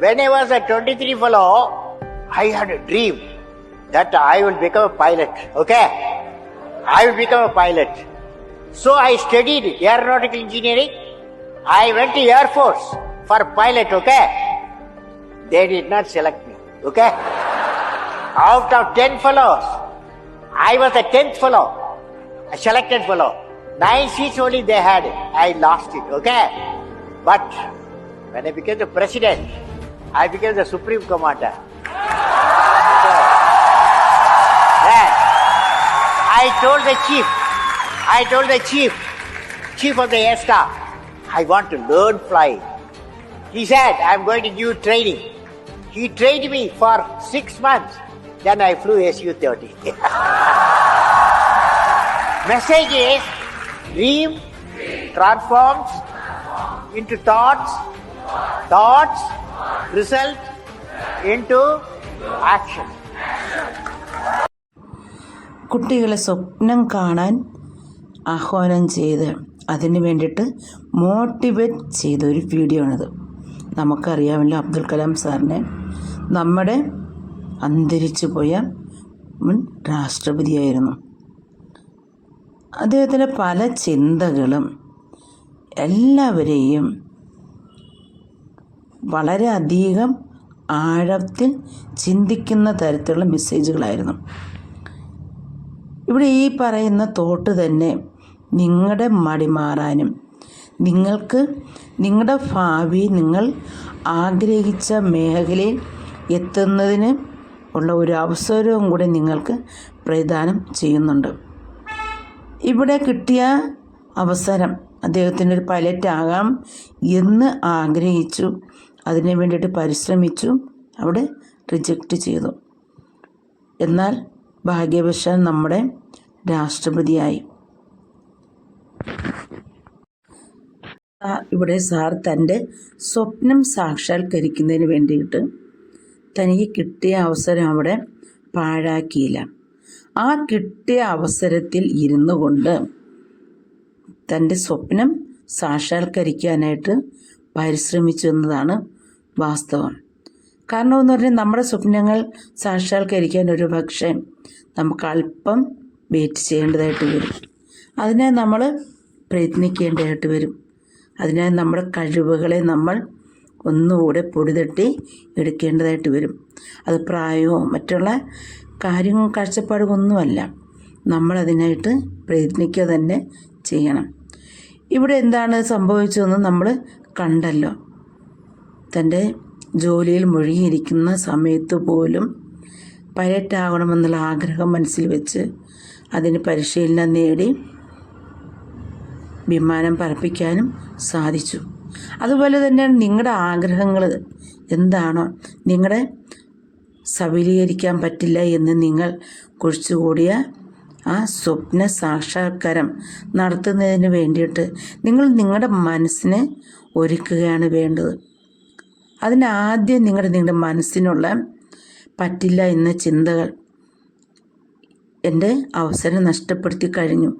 when I was a 23 fellow, I had a dream that I will become a pilot. Okay? I will become a pilot. So I studied aeronautical engineering. I went to Air Force for pilot. Okay? They did not select me. Okay? Out of 10 fellows, I was the 10th fellow, a selected fellow. Nine seats only they had. I lost it. Okay? But when I became the president, I became the supreme commander. I told the chief, I told the chief, chief of the air staff, I want to learn flying. He said, I'm going to you training. He trained me for six months. Then I flew Su-30. Message is, dream transforms into thoughts, thoughts result into action. കുട്ടികളെ സ്വപ്നം കാണാൻ ആഹ്വാനം ചെയ്ത് അതിന് വേണ്ടിയിട്ട് motivate ചെയ്ത ഒരു video ആണിത്. നമുക്കറിയാമല്ലോ അബ്ദുൽ കലാം സാറിനെ. നമ്മുടെ അന്തരിച്ചു പോയ മുൻ രാഷ്ട്രപതിയായിരുന്നു. അദ്ദേഹത്തിന്റെ പല ചിന്തകളും എല്ലാവരെയും വളരെയധികം ആഴത്തിൽ ചിന്തിക്കുന്ന തരത്തിലുള്ള മെസ്സേജുകളായിരുന്നു. ഇവിടെ ഈ പറയുന്ന തോട്ട് തന്നെ നിങ്ങളുടെ മടി മാറാനും നിങ്ങൾക്ക് നിങ്ങളുടെ ഭാവി നിങ്ങൾ ആഗ്രഹിച്ച മേഖലയിൽ എത്തുന്നതിന് ഉള്ള ഒരു അവസരവും കൂടി നിങ്ങൾക്ക് പ്രദാനം ചെയ്യുന്നുണ്ട്. ഇവിടെ കിട്ടിയ അവസരം അദ്ദേഹത്തിന്റെ ഒരു പൈലറ്റ് ആകാം എന്ന് ആഗ്രഹിച്ചു. അതിന് വേണ്ടിയിട്ട് പരിശ്രമിച്ചു അവിടെ റിജക്റ്റ് ചെയ്തു. എന്നാൽ ഭാഗ്യവശാൽ നമ്മുടെ രാഷ്ട്രപതിയായി. ഇവിടെ സാർ തന്റെ സ്വപ്നം സാക്ഷാത്കരിക്കുന്നതിന് വേണ്ടിയിട്ട് തനിക്ക് കിട്ടിയ അവസരം അവിടെ പാഴാക്കിയില്ല. ആ കിട്ടിയ അവസരത്തിൽ ഇരുന്നു കൊണ്ട് തന്റെ സ്വപ്നം സാക്ഷാത്കരിക്കാനായിട്ട് പരിശ്രമിച്ചു എന്നതാണ് വാസ്തവം. കാരണം എന്ന് പറഞ്ഞാൽ നമ്മുടെ സ്വപ്നങ്ങൾ സാക്ഷാത്കരിക്കാൻ ഒരു പക്ഷേ നമുക്ക് അല്പം വെയിറ്റ് ചെയ്യേണ്ടതായിട്ട് വരും. അതിനെ നമ്മൾ പ്രയത്നിക്കേണ്ടതായിട്ട് വരും. അതിനെ നമ്മുടെ കഴിവുകളെ നമ്മൾ ഒന്നുകൂടെ പൊടിതട്ടി എടുക്കേണ്ടതായിട്ട് വരും. അത് പ്രായമോ മറ്റുള്ള കാര്യങ്ങൾ കാഴ്ചപ്പാടും ഒന്നുമല്ല. നമ്മളതിനായിട്ട് പ്രയത്നിക്കുക തന്നെ ചെയ്യണം. ഇവിടെ എന്താണ് സംഭവിച്ചതെന്ന് നമ്മൾ കണ്ടല്ലോ. തന്റെ ജോലിയിൽ മുഴുകിയിരിക്കുന്ന സമയത്ത് പോലും പൈലറ്റ് ആകണമെന്നുള്ള ആഗ്രഹം മനസ്സിൽ വെച്ച് അതിന് പരിശീലനം നേടി വിമാനം പറപ്പിക്കാനും സാധിച്ചു. അതുപോലെ തന്നെയാണ് നിങ്ങളുടെ ആഗ്രഹങ്ങൾ എന്താണോ നിങ്ങളുടെ സബലീകരിക്കാൻ പറ്റില്ല എന്ന് നിങ്ങൾ കുഴിച്ചുകൂടിയ ആ സ്വപ്ന സാക്ഷാത്കാരം നടത്തുന്നതിന് വേണ്ടിയിട്ട് നിങ്ങൾ നിങ്ങളുടെ മനസ്സിനെ ഒരുക്കുകയാണ് വേണ്ടത്. അതിനാദ്യം നിങ്ങളുടെ നിങ്ങളുടെ മനസ്സിനുള്ള പറ്റില്ല എന്ന ചിന്തകൾ എന്റെ അവസരം നഷ്ടപ്പെടുത്തി കഴിഞ്ഞു.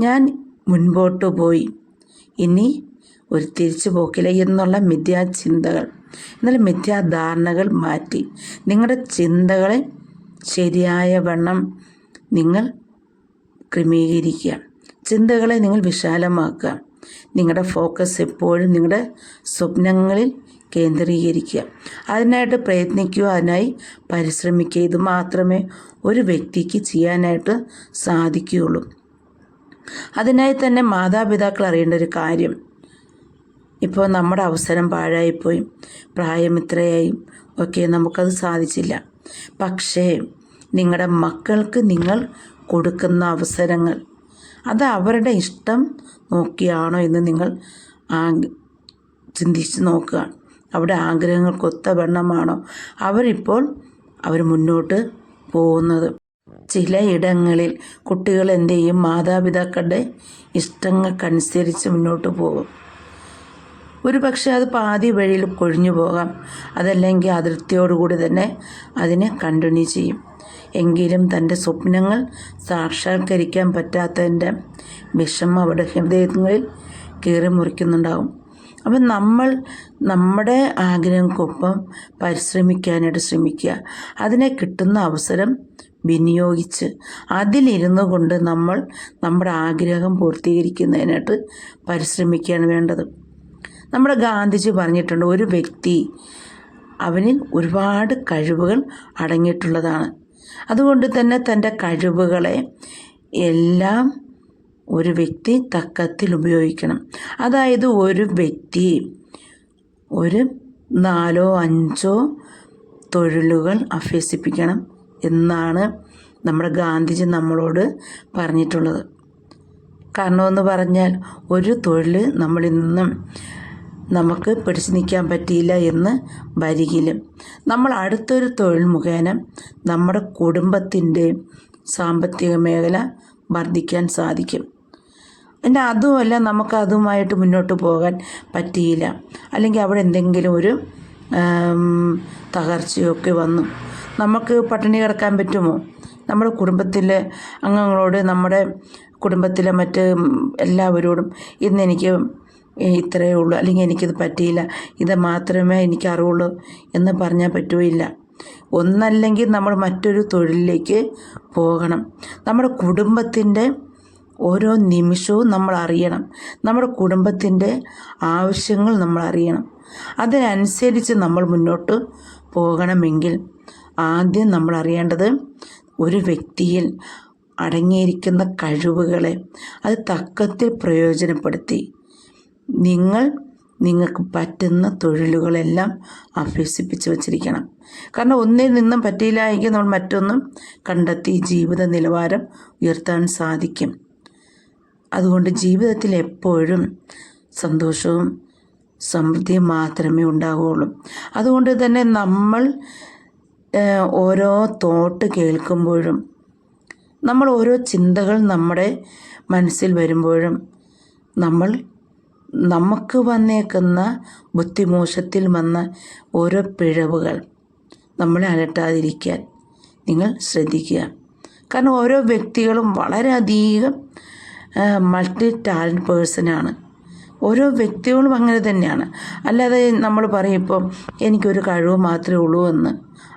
ഞാൻ മുൻപോട്ട് പോയി. ഇനി ഒരു തിരിച്ചു പോക്കില്ല എന്നുള്ള മിഥ്യാചിന്തകൾ എന്നാൽ മിഥ്യാധാരണകൾ മാറ്റി. നിങ്ങളുടെ ചിന്തകളെ ശരിയായ വണ്ണം നിങ്ങൾ ക്രമീകരിക്കുക. ചിന്തകളെ നിങ്ങൾ വിശാലമാക്കുക. നിങ്ങളുടെ ഫോക്കസ് എപ്പോഴും നിങ്ങളുടെ സ്വപ്നങ്ങളിൽ കേന്ദ്രീകരിക്കുക. അതിനായിട്ട് പ്രയത്നിക്കുക അതിനായി പരിശ്രമിക്കുക. ഇത് മാത്രമേ ഒരു വ്യക്തിക്ക് ചെയ്യാനായിട്ട് സാധിക്കുകയുള്ളൂ. അതിനായി തന്നെ മാതാപിതാക്കൾ അറിയേണ്ട ഒരു കാര്യം. ഇപ്പോൾ നമ്മുടെ അവസരം പാഴായിപ്പോയി പ്രായം ഇത്രയായി ഒക്കെ നമുക്കത് സാധിച്ചില്ല. പക്ഷേ നിങ്ങളുടെ മക്കൾക്ക് നിങ്ങൾ കൊടുക്കുന്ന അവസരങ്ങൾ അത് അവരുടെ ഇഷ്ടം നോക്കിയാണോ എന്ന് നിങ്ങൾ ചിന്തിച്ച് നോക്കുക. അവിടെ ആഗ്രഹങ്ങൾക്കൊത്ത വണ്ണമാണോ അവരിപ്പോൾ അവർ മുന്നോട്ട് പോകുന്നത്? ചിലയിടങ്ങളിൽ കുട്ടികൾ എന്ത് ചെയ്യും മാതാപിതാക്കളുടെ ഇഷ്ടങ്ങൾക്കനുസരിച്ച് മുന്നോട്ട് പോകും. ഒരു പക്ഷേ അത് പാതി വഴിയിൽ കൊഴിഞ്ഞു പോകാം അതല്ലെങ്കിൽ അതിർത്തിയോടുകൂടി തന്നെ അതിനെ കണ്ടിന്യൂ ചെയ്യും. എങ്കിലും തന്റെ സ്വപ്നങ്ങൾ സാക്ഷാത്കരിക്കാൻ പറ്റാത്തതിന്റെ വിഷമം അവിടെ ഹൃദയങ്ങളിൽ കീറി മുറിക്കുന്നുണ്ടാവും അപ്പം നമ്മൾ നമ്മുടെ ആഗ്രഹങ്ങൾക്കൊപ്പം പരിശ്രമിക്കാനായിട്ട് ശ്രമിക്കുക. അതിനെ കിട്ടുന്ന അവസരം വിനിയോഗിച്ച് അതിലിരുന്നു കൊണ്ട് നമ്മൾ നമ്മുടെ ആഗ്രഹം പൂർത്തീകരിക്കുന്നതിനായിട്ട് പരിശ്രമിക്കുകയാണ് വേണ്ടത്. നമ്മുടെ ഗാന്ധിജി പറഞ്ഞിട്ടുണ്ട് ഒരു വ്യക്തി അവനിൽ ഒരുപാട് കഴിവുകൾ അടങ്ങിയിട്ടുള്ളതാണ്. അതുകൊണ്ട് തന്നെ തന്റെ കഴിവുകളെ എല്ലാം ഒരു വ്യക്തി തക്കത്തിൽ ഉപയോഗിക്കണം. അതായത് ഒരു വ്യക്തി ഒരു നാലോ അഞ്ചോ തൊഴിലുകൾ അഭ്യസിപ്പിക്കണം എന്നാണ് നമ്മുടെ ഗാന്ധിജി നമ്മളോട് പറഞ്ഞിട്ടുള്ളത്. കാരണമെന്ന് പറഞ്ഞാൽ ഒരു തൊഴിൽ നമ്മളിൽ നിന്നും നമുക്ക് പിടിച്ചു നിൽക്കാൻ പറ്റിയില്ല എന്ന് വരികിലും. നമ്മൾ അടുത്തൊരു തൊഴിൽ മുഖേന നമ്മുടെ കുടുംബത്തിന്റെ സാമ്പത്തിക മേഖല വർദ്ധിക്കാൻ സാധിക്കും. പിന്നെ അതുമല്ല നമുക്ക് അതുമായിട്ട് മുന്നോട്ട് പോകാൻ പറ്റിയില്ല. അല്ലെങ്കിൽ അവിടെ എന്തെങ്കിലും ഒരു തകർച്ചയൊക്കെ വന്നു. നമുക്ക് പട്ടിണി കിടക്കാൻ പറ്റുമോ? നമ്മുടെ കുടുംബത്തിലെ അംഗങ്ങളോട് നമ്മുടെ കുടുംബത്തിലെ മറ്റ് എല്ലാവരോടും ഇന്ന് എനിക്ക് ഇത്രയേ ഉള്ളൂ. അല്ലെങ്കിൽ എനിക്കിത് പറ്റിയില്ല. ഇത് മാത്രമേ എനിക്ക് അറിവുള്ളൂ എന്ന് പറഞ്ഞാൽ പറ്റുകയില്ല. ഒന്നല്ലെങ്കിൽ നമ്മൾ മറ്റൊരു തൊഴിലിലേക്ക് പോകണം. നമ്മുടെ കുടുംബത്തിന്റെ ഓരോ നിമിഷവും നമ്മൾ അറിയണം. നമ്മുടെ കുടുംബത്തിന്റെ ആവശ്യങ്ങൾ നമ്മൾ അറിയണം. അതിനനുസരിച്ച് നമ്മൾ മുന്നോട്ട് പോകണമെങ്കിൽ ആദ്യം നമ്മൾ അറിയേണ്ടത് ഒരു വ്യക്തിയിൽ അടങ്ങിയിരിക്കുന്ന കഴിവുകളെ അത് തക്കത്തിൽ പ്രയോജനപ്പെടുത്തി നിങ്ങൾ നിങ്ങൾക്ക് പറ്റുന്ന തൊഴിലുകളെല്ലാം അഭ്യസിപ്പിച്ച് വച്ചിരിക്കണം. കാരണം ഒന്നിൽ നിന്നും പറ്റിയില്ല എങ്കിൽ നമ്മൾ മറ്റൊന്നും കണ്ടെത്തി ജീവിത നിലവാരം ഉയർത്താൻ സാധിക്കും. അതുകൊണ്ട് ജീവിതത്തിൽ എപ്പോഴും സന്തോഷവും സമൃദ്ധിയും മാത്രമേ ഉണ്ടാവുകയുള്ളൂ. അതുകൊണ്ട് തന്നെ നമ്മൾ ഓരോ തോട്ട് കേൾക്കുമ്പോഴും നമ്മൾ ഓരോ ചിന്തകൾ നമ്മുടെ മനസ്സിൽ വരുമ്പോഴും നമ്മൾ നമുക്ക് വന്നേക്കുന്ന ബുദ്ധിമോശത്തിൽ വന്ന ഓരോ പിഴവുകൾ നമ്മളെ അലട്ടാതിരിക്കാൻ നിങ്ങൾ ശ്രദ്ധിക്കുക. കാരണം ഓരോ വ്യക്തികളും വളരെയധികം മൾട്ടി ടാലന്റ് പേഴ്സണാണ് ഓരോ വ്യക്തികളും അങ്ങനെ തന്നെയാണ്. അല്ലാതെ നമ്മൾ പറയും ഇപ്പം എനിക്കൊരു കഴിവ് മാത്രമേ ഉള്ളൂ എന്ന്.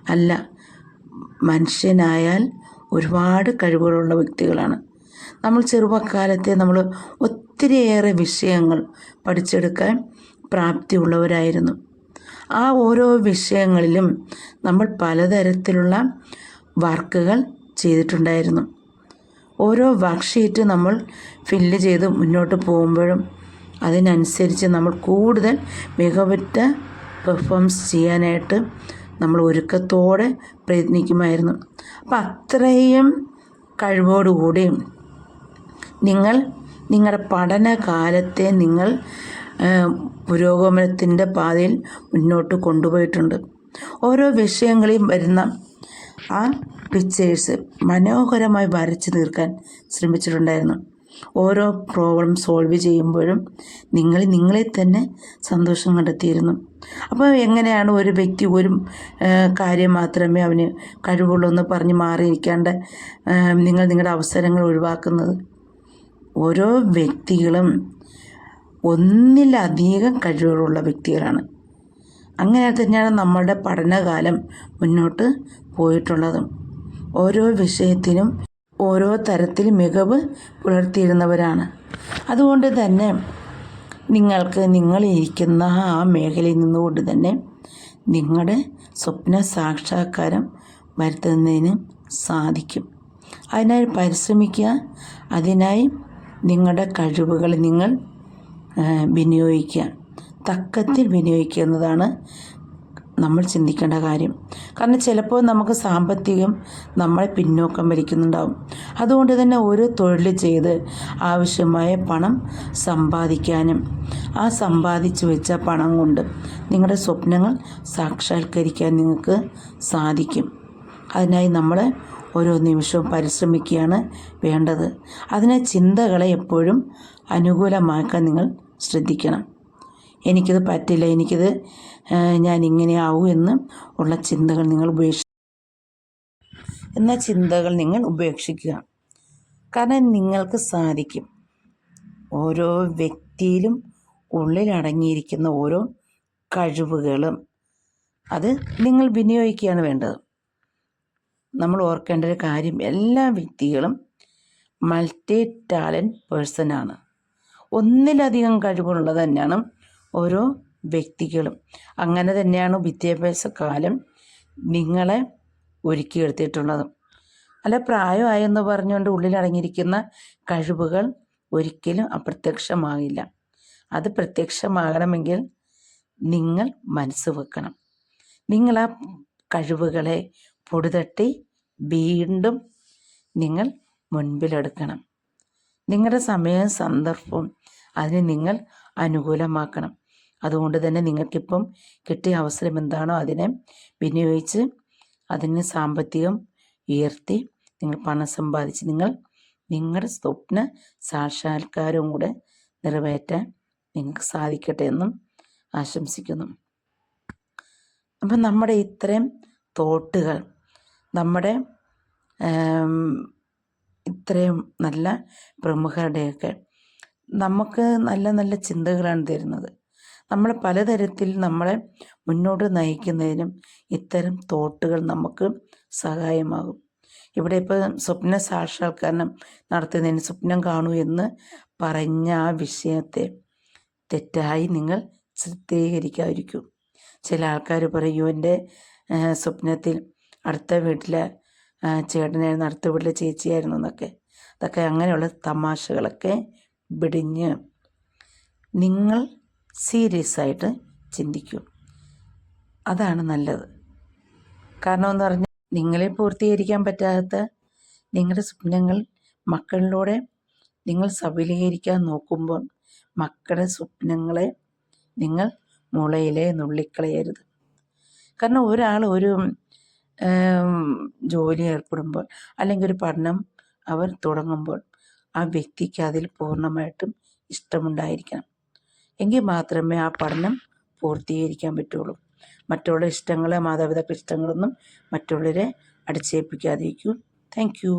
അല്ല മനുഷ്യനായാൽ ഒരുപാട് കഴിവുകളുള്ള വ്യക്തികളാണ്. നമ്മൾ ചെറുപ്പക്കാലത്തെ നമ്മൾ ഒത്തിരിയേറെ വിഷയങ്ങൾ പഠിച്ചെടുക്കാൻ പ്രാപ്തിയുള്ളവരായിരുന്നു. ആ ഓരോ വിഷയങ്ങളിലും നമ്മൾ പലതരത്തിലുള്ള വർക്കുകൾ ചെയ്തിട്ടുണ്ടായിരുന്നു. ഓരോ വർക്ക്ഷീറ്റ് നമ്മൾ ഫില്ല് ചെയ്ത് മുന്നോട്ട് പോകുമ്പോഴും അതിനനുസരിച്ച് നമ്മൾ കൂടുതൽ മികവുറ്റ പെർഫോംസ് ചെയ്യാനായിട്ട് നമ്മൾ ഒരുക്കത്തോടെ പ്രയത്നിക്കുമായിരുന്നു. അപ്പം അത്രയും കഴിവോടുകൂടി നിങ്ങൾ നിങ്ങളുടെ പഠനകാലത്തെ നിങ്ങൾ പുരോഗമനത്തിന്റെ പാതയിൽ മുന്നോട്ട് കൊണ്ടുപോയിട്ടുണ്ട്. ഓരോ വിഷയങ്ങളെയും വരുന്ന ആ പിക്ചേഴ്സ് മനോഹരമായി വരച്ച് തീർക്കാൻ ശ്രമിച്ചിട്ടുണ്ടായിരുന്നു. ഓരോ പ്രോബ്ലം സോൾവ് ചെയ്യുമ്പോഴും നിങ്ങൾ നിങ്ങളെ തന്നെ സന്തോഷം കണ്ടെത്തിയിരുന്നു. അപ്പോൾ എങ്ങനെയാണ് ഒരു വ്യക്തി ഒരു കാര്യം മാത്രമേ അവന് കഴിവുള്ളൂ എന്ന് പറഞ്ഞ് മാറിയിരിക്കാണ്ട് നിങ്ങൾ നിങ്ങളുടെ അവസരങ്ങൾ ഒഴിവാക്കുന്നത്? ഓരോ വ്യക്തികളും ഒന്നിലധികം കഴിവുകളുള്ള വ്യക്തികളാണ്. അങ്ങനെ തന്നെയാണ് നമ്മളുടെ പഠനകാലം മുന്നോട്ട് പോയിട്ടുള്ളതും. ഓരോ വിഷയത്തിനും ഓരോ തരത്തിൽ മികവ് പുലർത്തിയിരുന്നവരാണ്. അതുകൊണ്ട് തന്നെ നിങ്ങൾക്ക് നിങ്ങളിരിക്കുന്ന ആ മേഖലയിൽ നിന്നുകൊണ്ട് തന്നെ നിങ്ങളുടെ സ്വപ്ന സാക്ഷാത്കാരം വരുത്തുന്നതിന് സാധിക്കും. അതിനായി പരിശ്രമിക്കുക. അതിനായി നിങ്ങളുടെ കഴിവുകൾ നിങ്ങൾ വിനിയോഗിക്കുക. തക്കത്തിൽ വിനിയോഗിക്കുക എന്നതാണ് നമ്മൾ ചിന്തിക്കേണ്ട കാര്യം. കാരണം ചിലപ്പോൾ നമുക്ക് സാമ്പത്തികം നമ്മളെ പിന്നോക്കം വലിക്കുന്നുണ്ടാവും. അതുകൊണ്ട് തന്നെ ഒരു തൊഴിൽ ചെയ്ത് ആവശ്യമായ പണം സമ്പാദിക്കാനും ആ സമ്പാദിച്ചു വെച്ച പണം കൊണ്ട് നിങ്ങളുടെ സ്വപ്നങ്ങൾ സാക്ഷാത്കരിക്കാൻ നിങ്ങൾക്ക് സാധിക്കും. അതിനായി നമ്മൾ ഓരോ നിമിഷവും പരിശ്രമിക്കുകയാണ് വേണ്ടത്. അതിനെ ചിന്തകളെ എപ്പോഴും അനുകൂലമാക്കാൻ നിങ്ങൾ ശ്രദ്ധിക്കണം. എനിക്കിത് പറ്റില്ല എനിക്കിത് ഞാൻ ഇങ്ങനെ എന്ന് ഉള്ള ചിന്തകൾ നിങ്ങൾ ഉപേക്ഷി എന്ന ചിന്തകൾ നിങ്ങൾ ഉപേക്ഷിക്കുക. കാരണം നിങ്ങൾക്ക് സാധിക്കും. ഓരോ വ്യക്തിയിലും ഉള്ളിലടങ്ങിയിരിക്കുന്ന ഓരോ കഴിവുകളും അത് നിങ്ങൾ വിനിയോഗിക്കുകയാണ് വേണ്ടത്. നമ്മൾ ഓർക്കേണ്ട ഒരു കാര്യം എല്ലാ വ്യക്തികളും മൾട്ടി ടാലന്റ് പേഴ്സണാണ് ഒന്നിലധികം കഴിവുള്ളത് തന്നെയാണ് ഓരോ വ്യക്തികളും. അങ്ങനെ തന്നെയാണ് വിദ്യാഭ്യാസ കാലം നിങ്ങളെ ഒരുക്കിയെടുത്തിട്ടുള്ളത് അല്ല പ്രായമായെന്ന് പറഞ്ഞുകൊണ്ട് ഉള്ളിലടങ്ങിയിരിക്കുന്ന കഴിവുകൾ ഒരിക്കലും അപ്രത്യക്ഷമാകില്ല. അത് പ്രത്യക്ഷമാകണമെങ്കിൽ നിങ്ങൾ മനസ്സ് വെക്കണം. നിങ്ങൾ കഴിവുകളെ പൊടിതട്ടി വീണ്ടും നിങ്ങൾ മുൻപിലെടുക്കണം. നിങ്ങളുടെ സമയവും സന്ദർഭവും അതിന് നിങ്ങൾ അനുകൂലമാക്കണം. അതുകൊണ്ട് തന്നെ നിങ്ങൾക്കിപ്പം കിട്ടിയ അവസരം എന്താണോ അതിനെ വിനിയോഗിച്ച് അതിന് സാമ്പത്തികം ഉയർത്തി നിങ്ങൾ പണം സമ്പാദിച്ച് നിങ്ങൾ നിങ്ങളുടെ സ്വപ്ന സാക്ഷാത്കാരവും കൂടെ നിറവേറ്റാൻ നിങ്ങൾക്ക് സാധിക്കട്ടെ എന്നും ആശംസിക്കുന്നു. അപ്പം നമ്മുടെ ഇത്രയും തോട്ടുകൾ നമ്മുടെ ഇത്രയും നല്ല പ്രമുഖരുടെയൊക്കെ നമുക്ക് നല്ല നല്ല ചിന്തകളാണ് തരുന്നത്. നമ്മൾ പലതരത്തിൽ നമ്മളെ മുന്നോട്ട് നയിക്കുന്നതിനും ഇത്തരം തോട്ടുകൾ നമുക്ക് സഹായമാകും. ഇവിടെ ഇപ്പോൾ സ്വപ്ന സാക്ഷാത്കാരം നടത്തുന്നതിന് സ്വപ്നം കാണൂ എന്ന് പറഞ്ഞ ആ വിഷയത്തെ തെറ്റായി നിങ്ങൾ ചിത്രീകരിക്കാതിരിക്കും. ചില ആൾക്കാർ പറയൂ എന്റെ സ്വപ്നത്തിൽ അടുത്ത വീട്ടിലെ ചേട്ടനായിരുന്നു അടുത്ത വീട്ടിലെ ചേച്ചിയായിരുന്നു എന്നൊക്കെ. അതൊക്കെ അങ്ങനെയുള്ള തമാശകളൊക്കെ വെടിഞ്ഞ് നിങ്ങൾ സീരിയസ് ആയിട്ട് ചിന്തിക്കൂ. അതാണ് നല്ലത്. കാരണം എന്ന് പറഞ്ഞാൽ നിങ്ങളെ പൂർത്തീകരിക്കാൻ പറ്റാത്ത നിങ്ങളുടെ സ്വപ്നങ്ങൾ മക്കളിലൂടെ നിങ്ങൾ സഫലീകരിക്കാൻ നോക്കുമ്പോൾ മക്കളുടെ സ്വപ്നങ്ങളെ നിങ്ങൾ മുളയിലെ നുള്ളിക്കളയരുത്. കാരണം ഒരാൾ ഒരു ജോലി ഏർപ്പെടുമ്പോൾ അല്ലെങ്കിൽ ഒരു പഠനം അവർ തുടങ്ങുമ്പോൾ ആ വ്യക്തിക്ക് അതിൽ പൂർണമായിട്ടും ഇഷ്ടമുണ്ടായിരിക്കണം. എങ്കിൽ മാത്രമേ ആ പഠനം പൂർത്തീകരിക്കാൻ പറ്റുള്ളൂ. മറ്റുള്ള ഇഷ്ടങ്ങളെ മാതാപിതാക്കളുടെ ഇഷ്ടങ്ങളൊന്നും മറ്റുള്ളവരെ അടിച്ചേൽപ്പിക്കാതിരിക്കൂ. Thank you.